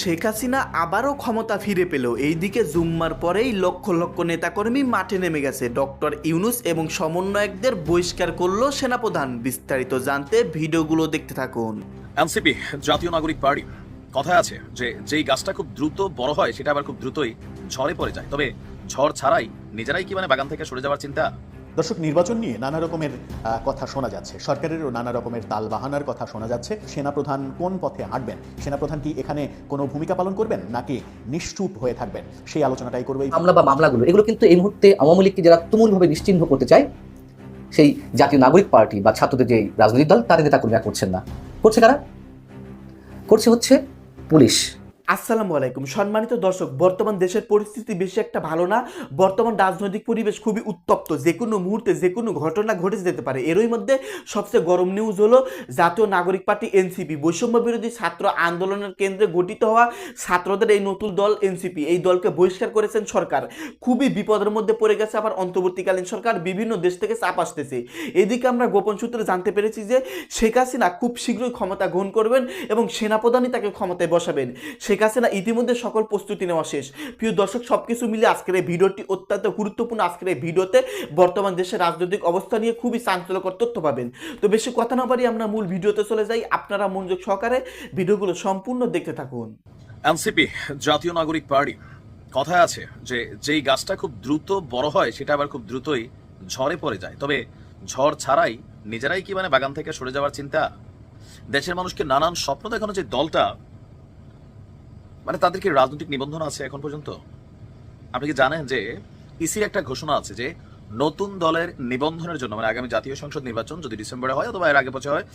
শেখ হাসিনা আবারও ক্ষমতা ফিরে পেল। এইদিকে জুম্মার পরেই লক্ষ লক্ষ নেতাকর্মী মাঠে নেমে গেছে। ডক্টর ইউনুস এবং সমন্বয়কদের বহিষ্কার করল সেনাপ্রধান। বিস্তারিত জানতে ভিডিওগুলো দেখতে থাকুন। এনসিপি, জাতীয় নাগরিক পার্টি, কথায় আছে যে, যেই গাছটা খুব দ্রুত বড় হয়, সেটা আবার খুব দ্রুতই ঝড়ে পড়ে যায়। তবে ঝড় ছাড়াই নিজেরাই কি মানে বাগান থেকে সরে যাওয়ার চিন্তা? দর্শক, নির্বাচন নিয়ে নানা রকমের কথা শোনা যাচ্ছে। সরকারেরও নানা রকমের তাল বাহানার কথা শোনা যাচ্ছে। সেনাপ্রধান কোন পথে হাঁটবেন? সেনাপ্রধান কি এখানে কোনো ভূমিকা পালন করবেন, নাকি নিশ্চুপ হয়ে থাকবেন? সেই আলোচনাটাই করবে মামলা বা মামলাগুলো, এগুলো কিন্তু এই মুহূর্তে আওয়ামী লীগকে যারা তুমুলভাবে নিশ্চিহ্ন করতে চায়, সেই জাতীয় নাগরিক পার্টি বা ছাত্রদের যে রাজনৈতিক দল, তাদের নেতাকর্মীরা করছেন না। করছে কারা? করছে হচ্ছে পুলিশ। আসসালামু আলাইকুম। সম্মানিত দর্শক, বর্তমান দেশের পরিস্থিতি বেশি একটা ভালো না। বর্তমান রাজনৈতিক পরিবেশ খুবই উত্তপ্ত। যে কোনো মুহূর্তে যে কোনো ঘটনা ঘটে যেতে পারে। এরই মধ্যে সবচেয়ে গরম নিউজ হলো জাতীয় নাগরিক পার্টি এনসিপি। বৈষম্য বিরোধী ছাত্র আন্দোলনের কেন্দ্রে গঠিত হওয়া ছাত্রদের এই নতুন দল এনসিপি। এই দলকে বহিষ্কার করেছেন সরকার। খুবই বিপদের মধ্যে পড়ে গেছে আবার অন্তর্বর্তীকালীন সরকার। বিভিন্ন দেশ থেকে চাপ আসতেছে। এদিকে আমরা গোপন সূত্রে জানতে পেরেছি যে শেখ হাসিনা খুব শীঘ্রই ক্ষমতা গ্রহণ করবেন এবং সেনাপ্রধানই তাকে ক্ষমতায় বসাবেন। শেখ হাসিনা ইতিমধ্যে সকল প্রস্তুতি নেওয়া শেষ। প্রিয় দর্শক, সবকিছু মিলে আজকের এই ভিডিওটি অত্যন্ত গুরুত্বপূর্ণ। আজকের এই ভিডিওতে বর্তমান দেশের রাজনৈতিক অবস্থা নিয়ে খুবই চাঞ্চল্যকর তথ্য পাবেন। তো বেশি কথা না পারি আমরা মূল ভিডিওতে চলে যাই। আপনারা মনোযোগ সহকারে ভিডিওগুলো সম্পূর্ণ দেখতে থাকুন। এনসিপি, জাতীয় নাগরিক পার্টি, কথায় আছে যে যেই গাছটা খুব দ্রুত বড় হয়, সেটা আবার খুব দ্রুতই ঝড়ে পড়ে যায়। তবে ঝড় ছাড়াই নিজেরাই কি মানে বাগান থেকে সরে যাওয়ার চিন্তা? দেশের মানুষকে নানান স্বপ্ন দেখানো যে দলটা মানে তাদের কি রাজনৈতিক নিবন্ধন আছে এখন পর্যন্ত? আপনি কি জানেন যে ইসির একটা ঘোষণা আছে যে নতুন দলের নিবন্ধনের জন্য মানে আগামী জাতীয় সংসদ নির্বাচন যদি ডিসেম্বরে হয় অথবা এর আগে বছর হয়,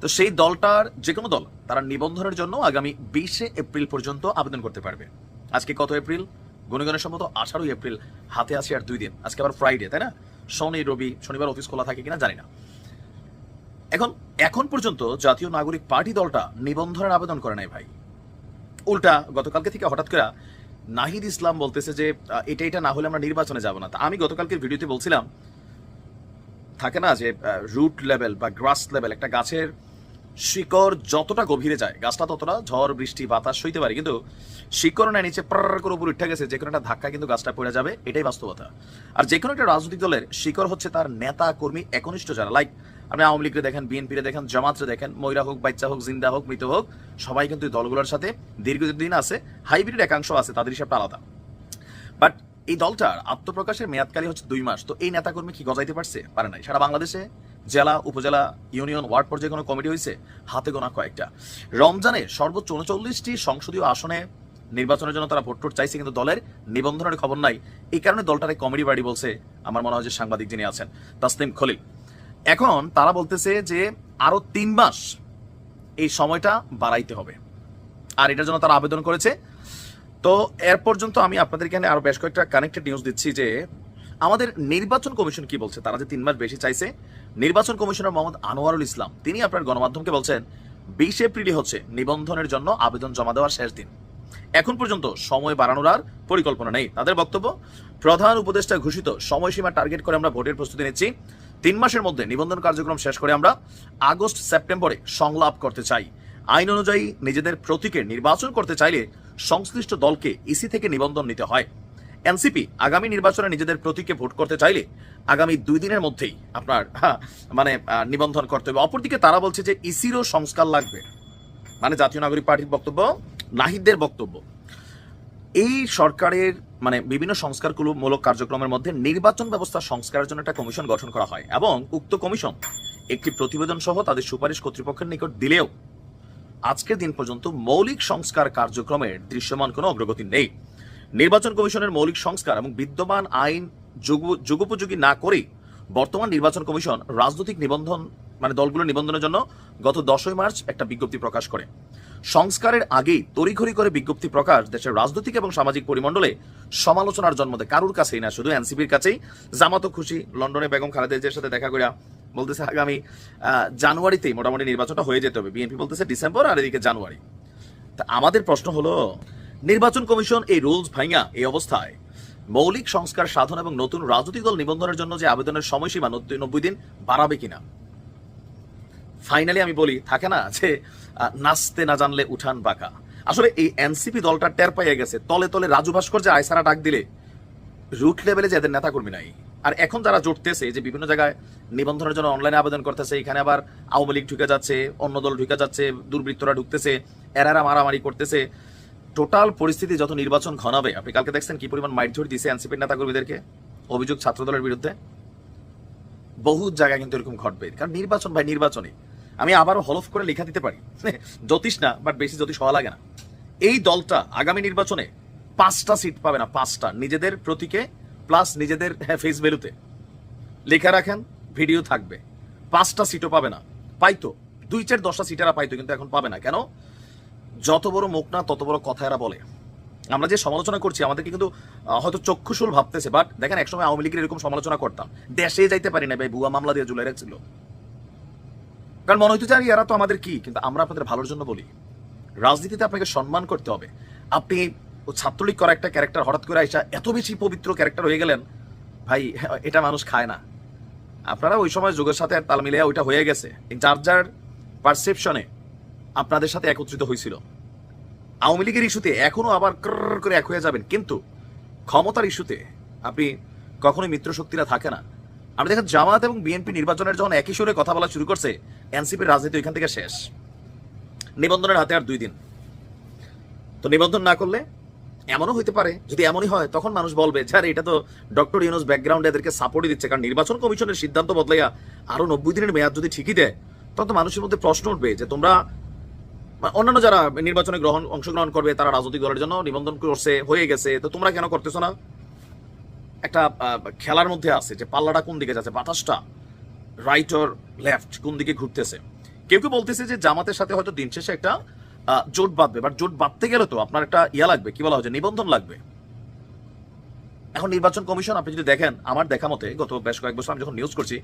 তো সেই দলটার যে কোনো দল তারা নিবন্ধনের জন্য আগামী বিশে এপ্রিল পর্যন্ত আবেদন করতে পারবে। আজকে কত এপ্রিল? গণগণের সম্মত আঠারোই এপ্রিল। হাতে আছে আর দুই দিন। আজকে আবার ফ্রাইডে তাই না? শনি, রবি, শনিবার অফিস খোলা থাকে কিনা জানি না। এখন এখন পর্যন্ত জাতীয় নাগরিক পার্টি দলটা নিবন্ধনের আবেদন করে নাই ভাই। উল্টা গতকালকে থেকে হঠাৎ করে নাহিদ ইসলাম বলতেছে যে এটা এটা না হলে আমরা নির্বাচনে যাব না। তা আমি গতকালকের ভিডিওতে বলছিলাম, থাকে না যে রুট লেভেল বা গ্রাস লেভেল একটা গাছের শিকড় যতটা গভীরে যায়, গাছটা ততটা ঝড়, বৃষ্টি, বাতাস সইতে পারে, কিন্তু শিকড় না নিচে প্রার করে উপর উঠে গেছে, যে কোনো একটা ধাক্কা কিন্তু গাছটা পড়ে যাবে, এটাই বাস্তবতা। আর যে কোনো একটা রাজনৈতিক দলের শিকড় হচ্ছে তার নেতা, কর্মী, একনিষ্ঠ যারা। লাইক আপনি আওয়ামী লীগরে দেখেন, বিএনপিরে দেখেন, জামাতরে দেখেন ময়রা হোক, বাচ্চা হোক, জিন্দা হোক, মৃত হোক, সবাই কিন্তু এই দলগুলোর সাথে দীর্ঘদিন আছে, হাইব্রিড একাংশ আছে, তাদের হিসাবটা আলাদা। বাট এই দলটার আত্মপ্রকাশের মেয়াদকালী হচ্ছে দুই মাস, তো এই নেতাকর্মী কি গজাইতে পারছে? পারে নাই। সারা বাংলাদেশে জেলা, উপজেলা, ইউনিয়ন, ওয়ার্ড পর্যায়ে কোনো কমিটি হয়েছে হাতে গোনা কয়েকটা। রমজানে সর্বোচ্চ উনচল্লিশটি সংসদীয় আসনে নির্বাচনের জন্য তারা ভোট চাইছে, কিন্তু দলের নিবন্ধনের খবর নাই। এই কারণে দলটার কমেডি বাড়ি বলছে, আমার মনে হয় যে সাংবাদিক যিনি আছেন, তাসলিম খলিল। এখন তারা বলতেছে যে আরও তিন মাস এই সময়টা বাড়াইতে হবে। আর এটার জন্য তারা আবেদন করেছে। তো এর পর্যন্ত আমি আপনাদের এখানে আরও বেশ কয়েকটা কানেক্টেড নিউজ দিচ্ছি যে আমাদের নির্বাচন কমিশন কি বলছে? তারা যে তিন মাস বেশি চাইছে, নির্বাচন কমিশনার মোহাম্মদ আনোয়ারুল ইসলাম, তিনি আপনার গণমাধ্যমকে বলছেন, বিশ এপ্রিলই হচ্ছে নিবন্ধনের জন্য আবেদন জমা দেওয়ার শেষ দিন। এখন পর্যন্ত সময় বাড়ানোর আর পরিকল্পনা নেই। তাদের বক্তব্য, প্রধান উপদেষ্টা ঘোষিত সময়সীমা টার্গেট করে আমরা ভোটের প্রস্তুতি নিচ্ছি। তিন মাসের মধ্যে নিবন্ধন কার্যক্রম শেষ করে আমরা আগস্ট সেপ্টেম্বরে সংলাপ করতে চাই। আইন অনুযায়ী নিজেদের প্রতীকে নির্বাচন করতে চাইলে সংশ্লিষ্ট দলকে ইসি থেকে নিবন্ধন নিতে হয়। এনসিপি আগামী নির্বাচনে নিজেদের প্রতীকে ভোট করতে চাইলে আগামী দুই দিনের মধ্যেই আপনার হ্যাঁ, মানে নিবন্ধন করতে হবে। অপরদিকে তারা বলছে যে ইসিরও সংস্কার লাগবে। মানে জাতীয় নাগরিক পার্টির বক্তব্য নাহিদদের বক্তব্য। এই সরকারের মানে বিভিন্ন সংস্কারমূলক কার্যক্রমের মধ্যে নির্বাচন ব্যবস্থা সংস্কারের জন্য একটা কমিশন গঠন করা হয় এবং উক্ত কমিশন একটি প্রতিবেদন সহ তাদের সুপারিশ কর্তৃপক্ষের নিকট দিলেও আজকের দিন পর্যন্ত মৌলিক সংস্কার কার্যক্রমের দৃশ্যমান কোনো অগ্রগতি নেই। নির্বাচন কমিশনের মৌলিক সংস্কার এবং বিদ্যমান আইন যুগ- যুগোপযোগী না করেই বর্তমান নির্বাচন কমিশন রাজনৈতিক নিবন্ধন মানে দলগুলো নিবন্ধনের জন্য গত দশই মার্চ একটা বিজ্ঞপ্তি প্রকাশ করে। সংস্কারের আগেই তড়িঘড়ি করে বিজ্ঞপ্তি প্রকাশ দেশের রাজনৈতিক এবং সামাজিক পরিমণ্ডলে সমালোচনার জন্ম দেয়। কারুর কাছেই না, শুধু এনসিপির কাছেই। জামাতও খুশি, লন্ডনে বেগম খালেদা জিয়ার সাথে দেখা করে বলতেছে আগামী জানুয়ারিতেই মোটামুটি নির্বাচনটা হয়ে যেতে হবে। বিএনপি বলতেছে ডিসেম্বর আর এদিকে জানুয়ারি। তা আমাদের প্রশ্ন হলো, নির্বাচন কমিশন এই রুলস ভাঙা এই অবস্থায় মৌলিক সংস্কার সাধন এবং নতুন রাজনৈতিক দল নিবন্ধনের জন্য যে আবেদনের সময়সীমা নব্বই দিন বাড়াবে কিনা? ফাইনালি আমি বলি, থাকে না যে নাচতে না জানলে উঠান বাঁকা। আসলে এই এনসিপি দলটা টের পাইয়া গেছে। তলে তলে রাজু ভাস্কর যে আয়সারা ডাক দিলে রুট লেভেলে যে এদের নেতা কর্মী নাই। আর এখন যারা জুটতেছে যে বিভিন্ন জায়গায় নিবন্ধনের জন্য অনলাইনে আবেদন করতেছে, এখানে আবার আওয়ামী লীগ ঢুকে যাচ্ছে, অন্য দল ঢুকে যাচ্ছে, দুর্বৃত্তরা ঢুকতেছে, এরারা মারামারি করতেছে। টোটাল পরিস্থিতি যত নির্বাচন ঘনাবে, আপনি কালকে দেখছেন কি পরিমাণ মাইট দিছে এনসিপির নেতা কর্মীদেরকে অভিযোগ ছাত্র দলের বিরুদ্ধে? বহু জায়গায় কিন্তু এরকম ঘটবে। কারণ নির্বাচন ভাই নির্বাচনে আমি আবারও হলফ করে লেখা দিতে পারি। জ্যোতিষ না বাট বেশি জ্যোতিষ হওয়া লাগে না। এই দলটা আগামী নির্বাচনে পাঁচটা সিট পাবে না, পাঁচটা। নিজেদের প্রতীকে প্লাস নিজেদের ফেস ভ্যালুতে লেখা রাখেন ভিডিও থাকবে। পাঁচটা সিটও পাবে না। পাইতো। দুই চার দশটা সিটারা পাইতো, কিন্তু এখন পাবে না। কেন? যত বড় মুখ না, তত বড় কথা এরা বলে। আমরা যে সমালোচনা করছি, আমাদেরকে কিন্তু হয়তো চক্ষুশুল ভাবতেছে বাট দেখেন, একসময় আওয়ামী লীগের এরকম সমালোচনা করতাম। দেশে যাইতে পারি না ভাই, ভুয়া মামলা দিয়ে ঝুলে রাখছিল কারণ মনে হইতো আরে, এরা তো আমাদের কি? কিন্তু আমরা আপনাদের ভালোর জন্য বলি। রাজনীতিতে আপনাকে সম্মান করতে হবে। আপনি ও ছাত্রলীগ করা একটা ক্যারেক্টার হঠাৎ করে আইসা এত বেশি পবিত্র ক্যারেক্টার হয়ে গেলেন, ভাই, এটা মানুষ খায় না। আপনারা ওই সময় যুগের সাথে তাল মিলিয়ে ওইটা হয়ে গেছে। যার যার পারসেপশনে আপনাদের সাথে একত্রিত হয়েছিল আওয়ামী লীগের ইস্যুতে এখনও আবার ক্রর করে এক হয়ে যাবেন। কিন্তু ক্ষমতার ইস্যুতে আপনি কখনোই মিত্র শক্তিরা থাকে না। আমরা দেখেন জামাত এবং বিএনপি নির্বাচনের যখন একই সুরে কথা বলা শুরু করছে, এনসিপির রাজনীতি ওইখান থেকে শেষ। নিবন্ধনের হাতে আর দুই দিন। তো নিবন্ধন না করলে এমনও হইতে পারে, যদি এমনই হয়, তখন মানুষ বলবে আরে এটা তো ডক্টর ইউনুস ব্যাকগ্রাউন্ড এদেরকে সাপোর্টই দিচ্ছে। কারণ নির্বাচন কমিশনের সিদ্ধান্ত বদলাইয়া আরও নব্বই দিনের মেয়াদ যদি ঠিকই দেয়, তখন তো মানুষের মধ্যে প্রশ্ন উঠবে যে তোমরা মানে অন্যান্য যারা নির্বাচনে গ্রহণ, অংশগ্রহণ করবে, তারা রাজনৈতিক দলের জন্য নিবন্ধন করছে, হয়ে গেছে, তো তোমরা কেন করতেছো না? একটা খেলার মধ্যে আছে যে পাল্লাটা কোন দিকে যাচ্ছে, বাতাসটা রাইট অর লেফট কোন দিকে ঘুরতেছে। কেউ কেউ বলতেছে যে জামাতের সাথে হয়তো দিন শেষে একটা জোট বাঁধবে বাট জোট বাঁধতে গেলে তো আপনার একটা ইয়া লাগবে, কি বলা হচ্ছে নিবন্ধন লাগবে। এখন নির্বাচন কমিশন, আপনি যদি দেখেন, আমার দেখা মতে গত বেশ কয়েক বছর আমি যখন নিউজ করছি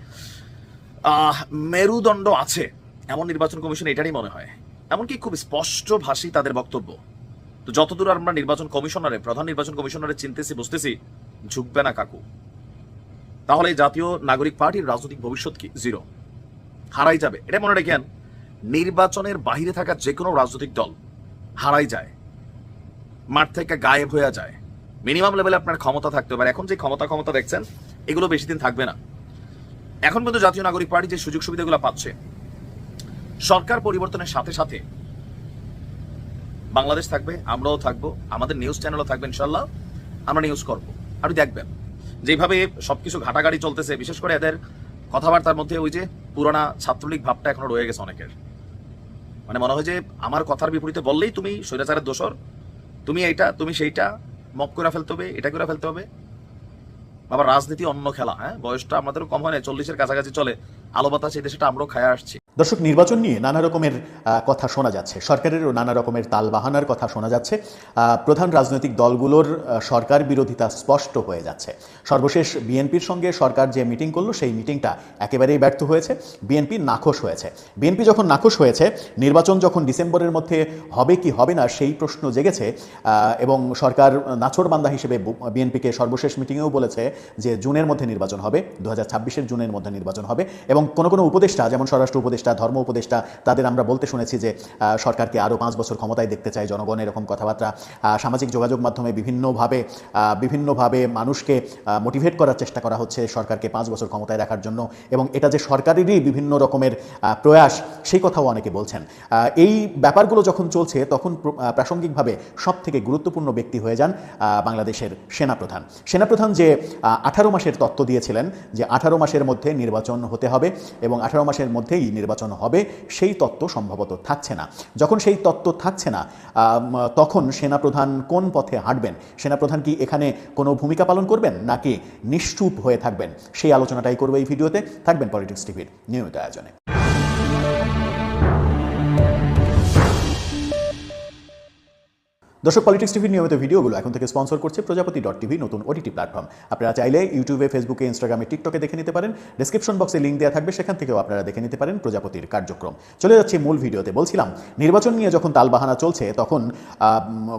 মেরুদণ্ড আছে, এমন নির্বাচন কমিশন এটারই মনে হয়। এমনকি খুব স্পষ্ট ভাষী তাদের বক্তব্য। তো যতদূর আমরা নির্বাচন কমিশনারে, প্রধান নির্বাচন কমিশনারে চিনতেছি, বুঝতেছি ঝুঁকবে না কাকু। তাহলে জাতীয় নাগরিক পার্টির রাজনৈতিক ভবিষ্যৎ কি? জিরো হারাই যাবে। এটা মনে রেখেন নির্বাচনের বাহিরে থাকা যে কোনো রাজনৈতিক দল হারাই যায়। মাঠ থেকে গায়েব হয়ে যায়। মিনিমাম লেভেলে আপনার ক্ষমতা থাকতে পারে। এখন যে ক্ষমতা ক্ষমতা দেখছেন, এগুলো বেশি দিন থাকবে না। এখন কিন্তু জাতীয় নাগরিক পার্টি যে সুযোগ সুবিধাগুলো পাচ্ছে, সরকার পরিবর্তনের সাথে সাথে বাংলাদেশ থাকবে, আমরাও থাকব, আমাদের নিউজ চ্যানেলও থাকবে ইনশাল্লাহ আমরা নিউজ করব। আপনি দেখবেন। যেভাবে সবকিছু ঘাটাঘাটি চলতেছে, বিশেষ করে এদের কথাবার্তার মধ্যে ওই যে পুরোনা ছাত্রলীগ ভাবটা এখনও রয়ে গেছে অনেকের। মানে মনে হয় যে আমার কথার বিপরীতে বললেই তুমি স্বৈরাচারের দোষর, তুমি এইটা, তুমি সেইটা মক করে ফেলতে হবে, এটা করে ফেলতে হবে। আবার রাজনীতি অন্য খেলা হ্যাঁ? বয়সটা আমাদেরও কম হয় না, চল্লিশের কাছাকাছি চলে। আলো বাতাস এই দেশটা আমরাও খায় আসছি। দর্শক, নির্বাচন নিয়ে নানা রকমের কথা শোনা যাচ্ছে। সরকারেরও নানা রকমের তালবাহানার কথা শোনা যাচ্ছে। প্রধান রাজনৈতিক দলগুলোর সরকার বিরোধিতা স্পষ্ট হয়ে যাচ্ছে। সর্বশেষ বিএনপির সঙ্গে সরকার যে মিটিং করল, সেই মিটিংটা একেবারেই ব্যর্থ হয়েছে। বিএনপি নাখোশ হয়েছে। বিএনপি যখন নাখোশ হয়েছে, নির্বাচন যখন ডিসেম্বরের মধ্যে হবে কি হবে না, সেই প্রশ্ন জেগেছে। এবং সরকার নাছোড়বান্দা হিসেবে বিএনপিকে সর্বশেষ মিটিংয়েও বলেছে যে, জুনের মধ্যে নির্বাচন হবে, দু হাজার জুনের মধ্যে নির্বাচন হবে। এবং কোনো কোনো উপদেষ্টা, যেমন স্বরাষ্ট্র উপদেষ্টা ধর্ম উপদেষ্টা, তাদের আমরা বলতে শুনেছি যে সরকারকে আরও পাঁচ বছর ক্ষমতায় দেখতে চায় জনগণ, এরকম কথাবার্তা। সামাজিক যোগাযোগ মাধ্যমে বিভিন্নভাবে বিভিন্নভাবে মানুষকে মোটিভেট করার চেষ্টা করা হচ্ছে সরকারকে পাঁচ বছর ক্ষমতায় রাখার জন্য। এবং এটা যে সরকারেরই বিভিন্ন রকমের প্রয়াস, সেই কথাও অনেকে বলছেন। এই ব্যাপারগুলো যখন চলছে, তখন প্রাসঙ্গিকভাবে সব থেকে গুরুত্বপূর্ণ ব্যক্তি হয়ে যান বাংলাদেশের সেনাপ্রধান। সেনাপ্রধান যে আঠারো মাসের তত্ত্ব দিয়েছিলেন, যে আঠারো মাসের মধ্যে নির্বাচন হতে হবে এবং আঠারো মাসের মধ্যেই নির্বাচন হবে, সেই তত্ত্ব সম্ভবত থাকছে না। যখন সেই তত্ত্ব থাকছে না তখন সেনাপ্রধান কোন পথে হাঁটবেন? সেনাপ্রধান কি এখানে কোনো ভূমিকা পালন করবেন, নাকি নিশ্চুপ হয়ে থাকবেন? সেই আলোচনাটাই করবে এই ভিডিওতে। থাকবেন পলিটিক্স টিভির নিয়মিত আয়োজনে। দর্শক পলিটিক্স টিভির নিয়মিত ভিডিওগুলো এখন থেকে স্পন্সর করছে প্রজাপতি ডট টিভি নতুন ওটিটি প্ল্যাটফর্ম আপনারা চাইলে ইউটিউবে ফেসবুকে ইনস্টাগ্রামে টিকটকে দেখে নিতে পারেন। ডিসক্রিপশন বক্সে লিঙ্ক দেওয়া থাকবে, সেখান থেকেও আপনারা দেখে নিতে পারেন প্রজাপতির কার্যক্রম। চলে যাচ্ছে মূল ভিডিওতে। বলছিলাম, নির্বাচন নিয়ে যখন তালবাহানা চলছে, তখন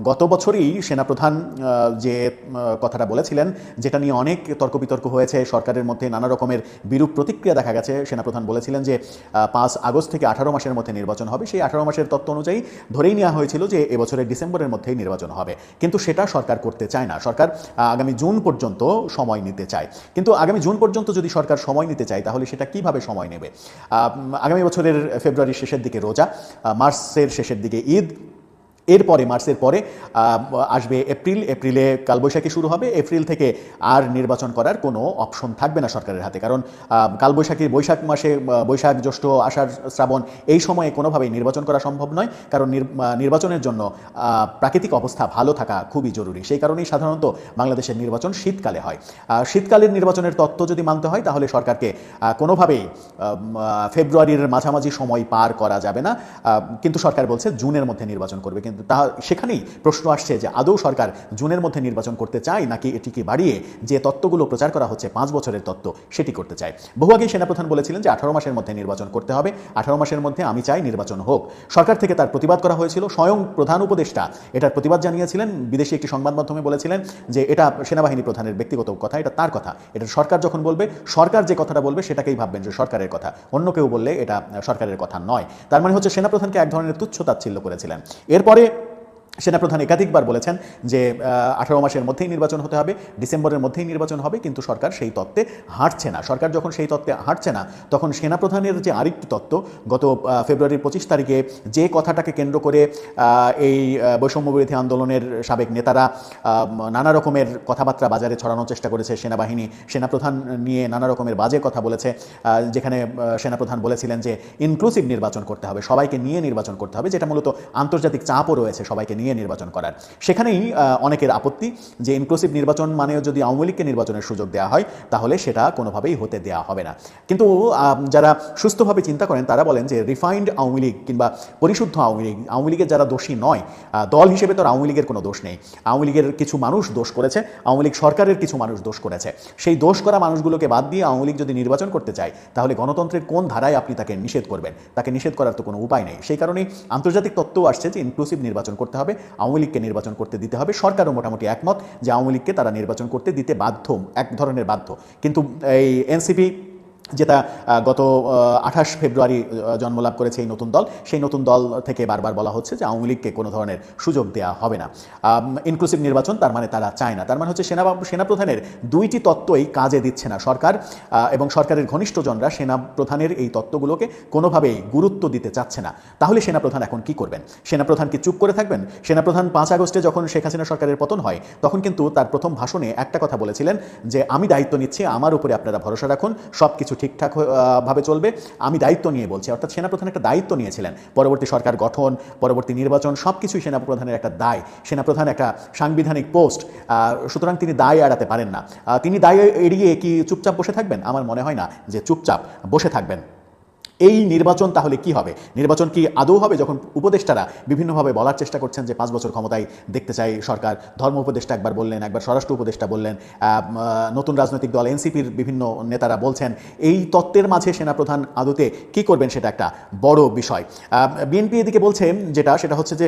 গত বছরই সেনাপ্রধান যে কথাটা বলেছিলেন, যেটা নিয়ে অনেক তর্ক বিতর্ক হয়েছে, সরকারের মধ্যে নানা রকমের বিরূপ প্রতিক্রিয়া দেখা গেছে, সেনাপ্রধান বলেছিলেন যে পাঁচ আগস্ট থেকে আঠারো মাসের মধ্যে নির্বাচন হবে। সেই আঠারো মাসের তত্ত্ব অনুযায়ী ধরেই নেওয়া হয়েছিল যে, এবছরের ডিসেম্বরের মধ্যেই নির্বাচন হবে। কিন্তু সেটা সরকার করতে চায় না। সরকার আগামী জুন পর্যন্ত সময় নিতে চায়। কিন্তু আগামী জুন পর্যন্ত যদি সরকার সময় নিতে চায়, তাহলে সেটা কীভাবে সময় নেবে? আগামী বছরের ফেব্রুয়ারির শেষের দিকে রোজা মার্চের শেষের দিকে ঈদ এরপরে, মার্চের পরে আসবে এপ্রিল। এপ্রিলে কালবৈশাখী শুরু হবে। এপ্রিল থেকে আর নির্বাচন করার কোনো অপশন থাকবে না সরকারের হাতে। কারণ কালবৈশাখীর বৈশাখ মাসে বৈশাখ জ্যৈষ্ঠ আষাঢ় শ্রাবণ এই সময়ে কোনোভাবেই নির্বাচন করা সম্ভব নয়। কারণ, নির- নির্বাচনের জন্য প্রাকৃতিক অবস্থা ভালো থাকা খুবই জরুরি। সেই কারণেই সাধারণত বাংলাদেশের নির্বাচন শীতকালে হয়। শীতকালের নির্বাচনের তত্ত্ব যদি মানতে হয়, তাহলে সরকারকে কোনোভাবেই ফেব্রুয়ারির মাঝামাঝি সময় পার করা যাবে না। কিন্তু সরকার বলছে, জুনের মধ্যে নির্বাচন করবে। কিন্তু তা সেখানেই প্রশ্ন আসছে যে আদৌ সরকার জুনের মধ্যে নির্বাচন করতে চায় নাকি এটিকে বাড়িয়ে যে তত্ত্বগুলো প্রচার করা হচ্ছে পাঁচ বছরের তত্ত্ব সেটি করতে চায়। বহু আগেই সেনাপ্রধান বলেছিলেন যে আঠারো মাসের মধ্যে নির্বাচন করতে হবে। আঠারো মাসের মধ্যে আমি চাই নির্বাচন হোক। সরকার থেকে তার প্রতিবাদ করা হয়েছিল। স্বয়ং প্রধান উপদেষ্টা এটার প্রতিবাদ জানিয়েছিলেন। বিদেশি একটি সংবাদ মাধ্যমে বলেছিলেন যে এটা সেনাবাহিনী প্রধানের ব্যক্তিগত কথা, এটা তার কথা। এটা সরকার যখন বলবে, সরকার যে কথাটা বলবে সেটাকেই ভাববেন যে সরকারের কথা। অন্য কেউ বললে এটা সরকারের কথা নয়। তার মানে হচ্ছে সেনাপ্রধানকে এক ধরনের তুচ্ছ তাচ্ছিল্য করেছিলেন। এরপরে সেনাপ্রধান একাধিকবার বলেছেন যে আঠারো মাসের মধ্যেই নির্বাচন হতে হবে, ডিসেম্বরের মধ্যেই নির্বাচন হবে, কিন্তু সরকার সেই তত্ত্বে হাঁটছে না। সরকার যখন সেই তত্ত্বে হাঁটছে না, তখন সেনাপ্রধানের যে আরেকটি তত্ত্ব, গত ফেব্রুয়ারির পঁচিশ তারিখে যে কথাটাকে কেন্দ্র করে এই বৈষম্যবিরোধী আন্দোলনের সাবেক নেতারা নানা রকমের কথাবার্তা বাজারে ছড়ানোর চেষ্টা করেছে, সেনাবাহিনী, সেনাপ্রধান নিয়ে নানা রকমের বাজে কথা বলেছে যেখানে সেনাপ্রধান বলেছিলেন যে ইনক্লুসিভ নির্বাচন করতে হবে, সবাইকে নিয়ে নির্বাচন করতে হবে, যেটা মূলত আন্তর্জাতিক চাপও রয়েছে সবাইকে নিয়ে। নির্বাচন করার। সেখানেই অনেকের আপত্তি যে ইনক্লুসিভ নির্বাচন মানেও যদি আওয়ামী লীগকে নির্বাচনের সুযোগ দেওয়া হয়, তাহলে সেটা কোনোভাবেই হতে দেওয়া হবে না। কিন্তু যারা সুস্থভাবে চিন্তা করেন, তারা বলেন যে রিফাইন্ড আওয়ামী লীগ কিংবা পরিশুদ্ধ আওয়ামী লীগ, আওয়ামী লীগের যারা দোষী নয় দল হিসেবে তো আওয়ামী লীগের কোনো দোষ নেই। আওয়ামী লীগের কিছু মানুষ দোষ করেছে, আওয়ামী লীগ সরকারের কিছু মানুষ দোষ করেছে। সেই দোষ করা মানুষগুলোকে বাদ দিয়ে আওয়ামী লীগ যদি নির্বাচন করতে চায়, তাহলে গণতন্ত্রের কোন ধারায় আপনি তাকে নিষেধ করবেন? তাকে নিষেধ করার তো কোনো উপায় নেই। সেই কারণেই আন্তর্জাতিক তত্ত্ব আসছে যে ইনক্লুসিভ নির্বাচন করতে হবে। আওয়ামী লীগকে নির্বাচন করতে দিতে হবে। সরকারও মোটামুটি একমত যে আওয়ামী লীগকে তারা নির্বাচন করতে দিতে বাধ্য, এক ধরনের বাধ্য। কিন্তু এই এনসিপি যেটা গত আঠাশ ফেব্রুয়ারি জন্মলাভ করেছে এই নতুন দল। সেই নতুন দল থেকে বারবার বলা হচ্ছে যে আওয়ামী লীগকে কোনো ধরনের সুযোগ দেওয়া হবে না। ইনক্লুসিভ নির্বাচন, তার মানে তারা চায় না। তার মানে হচ্ছে সেনা, সেনাপ্রধানের দুইটি তত্ত্বই কাজে দিচ্ছে না সরকার এবং সরকারের ঘনিষ্ঠজনরা সেনাপ্রধানের এই তত্ত্বগুলোকে কোনোভাবেই গুরুত্ব দিতে চাচ্ছে না। তাহলে সেনাপ্রধান এখন কি করবেন? সেনাপ্রধান কি চুপ করে থাকবেন? সেনাপ্রধান পাঁচ আগস্টে যখন শেখ হাসিনা সরকারের পতন হয়, তখন কিন্তু তার প্রথম ভাষণে একটা কথা বলেছিলেন যে, আমি দায়িত্ব নিচ্ছি, আমার উপরে আপনারা ভরসা রাখুন সব কিছু ঠিকঠাক ভাবে চলবে, আমি দায়িত্ব নিয়ে বলছি। অর্থাৎ সেনাপ্রধান একটা দায়িত্ব নিয়েছিলেন। পরবর্তী সরকার গঠন, পরবর্তী নির্বাচন সব কিছুই সেনাপ্রধানের একটা দায়। সেনাপ্রধান একটা সাংবিধানিক পোস্ট সুতরাং তিনি দায় এড়াতে পারেন না। তিনি দায় এড়িয়ে কি চুপচাপ বসে থাকবেন? আমার মনে হয় না যে চুপচাপ বসে থাকবেন। এই নির্বাচন তাহলে কি হবে? নির্বাচন কি আদৌ হবে? যখন উপদেষ্টারা বিভিন্নভাবে বলার চেষ্টা করছেন যে পাঁচ বছর ক্ষমতায় দেখতে চাই সরকার, ধর্ম উপদেষ্টা একবার বললেন, একবার স্বরাষ্ট্র উপদেষ্টা বললেন নতুন রাজনৈতিক দল এনসিপির বিভিন্ন নেতারা বলছেন, এই তত্ত্বের মাঝে সেনাপ্রধান আদতে কি করবেন সেটা একটা বড় বিষয়। বিএনপি এদিকে বলছে যেটা, সেটা হচ্ছে যে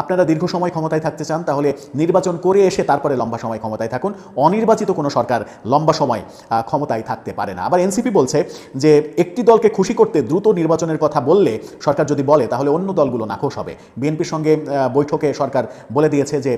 আপনারা দীর্ঘ সময় ক্ষমতায় থাকতে চান, তাহলে নির্বাচন করে এসে তারপরে লম্বা সময় ক্ষমতায় থাকুন। অনির্বাচিত কোনো সরকার লম্বা সময় ক্ষমতায় থাকতে পারে না। আবার এনসিপি বলছে যে, একটি দলকে খুশি করতে দ্রুত নির্বাচনের কথা বললে সরকার যদি বলে, তাহলে অন্য দলগুলো নাখোশ হবে। বিএনপির সঙ্গে বৈঠকে সরকার বলে দিয়েছে যে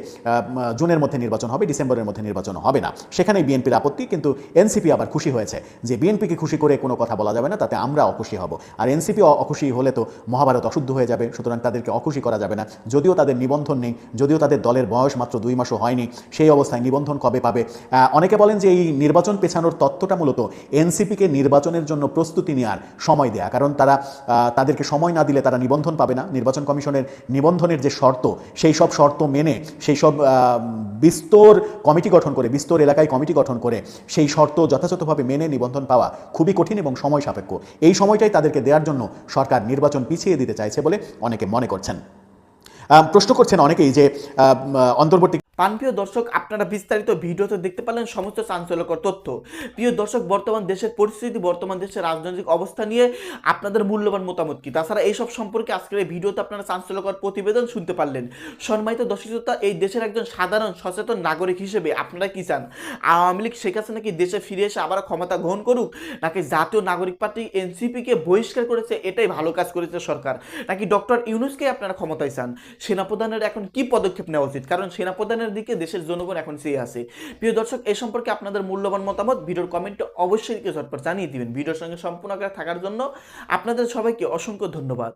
জুনের মধ্যে নির্বাচন হবে, ডিসেম্বরের মধ্যে নির্বাচন হবে না। সেখানেই বিএনপির আপত্তি, কিন্তু এনসিপি আবার খুশি হয়েছে যে, বিএনপিকে খুশি করে কোনো কথা বলা যাবে না, তাতে আমরা অখুশি হব। আর এনসিপি অখুশি হলে তো মহাভারত অশুদ্ধ হয়ে যাবে, সুতরাং তাদেরকে অখুশি করা যাবে না। যদিও তাদের নিবন্ধন নেই, যদিও তাদের দলের বয়স মাত্র দুই মাসও হয়নি, সেই অবস্থায় নিবন্ধন কবে পাবে? অনেকে বলেন যে, এই নির্বাচন পেছানোর তত্ত্বটা মূলত এনসিপিকে নির্বাচনের জন্য প্রস্তুতি নেওয়ার সময় দেয়া কারণ তারা তাদেরকে সময় না দিলে তারা নিবন্ধন পাবে না। নির্বাচন কমিশনের নিবন্ধনের যে শর্ত, সেই সব শর্ত মেনে, সেই সব বিস্তর কমিটি গঠন করে, বিস্তর এলাকায় কমিটি গঠন করে, সেই শর্ত যথাযথভাবে মেনে নিবন্ধন পাওয়া খুবই কঠিন এবং সময় সাপেক্ষ। এই সময়টাই তাদেরকে দেওয়ার জন্য সরকার নির্বাচন পিছিয়ে দিতে চাইছে বলে অনেকে মনে করছেন। প্রশ্ন করছেন অনেকেই যে অন্তর্বর্তী পানপ্রিয় দর্শক আপনারা বিস্তারিত ভিডিওতে দেখতে পারলেন সমস্ত চাঞ্চল্যকর তথ্য। প্রিয় দর্শক বর্তমান দেশের পরিস্থিতি বর্তমান দেশের রাজনৈতিক অবস্থা নিয়ে আপনাদের মূল্যবান মতামত কি? তাছাড়া এইসব সম্পর্কে আজকের এই ভিডিওতে আপনারা চাঞ্চল্যকর প্রতিবেদন শুনতে পারলেন। সম্মানিত দর্শক শ্রোতা, এই দেশের একজন সাধারণ সচেতন নাগরিক হিসেবে আপনারা কি চান? আওয়ামী লীগ শেখ হাসিনা কি দেশে ফিরে এসে আবার ক্ষমতা গ্রহণ করুক নাকি জাতীয় নাগরিক পার্টি এনসিপিকে বহিষ্কার করেছে এটাই ভালো কাজ করেছে সরকার নাকি ডক্টর ইউনুসকে আপনারা ক্ষমতায় চান? সেনাপ্রধানের এখন কি পদক্ষেপ নেওয়া উচিত? কারণ সেনাপ্রধানের দিকে দেশের জনগণ এখন চেয়ে আছে। প্রিয় দর্শক, এ সম্পর্কে আপনাদের মূল্যবান মতামত ভিডিওর কমেন্টে অবশ্যই ঝটপট জানিয়ে দিবেন। ভিডিওর সঙ্গে সম্পূর্ণ থাকার জন্য আপনাদের সবাইকে অসংখ্য ধন্যবাদ।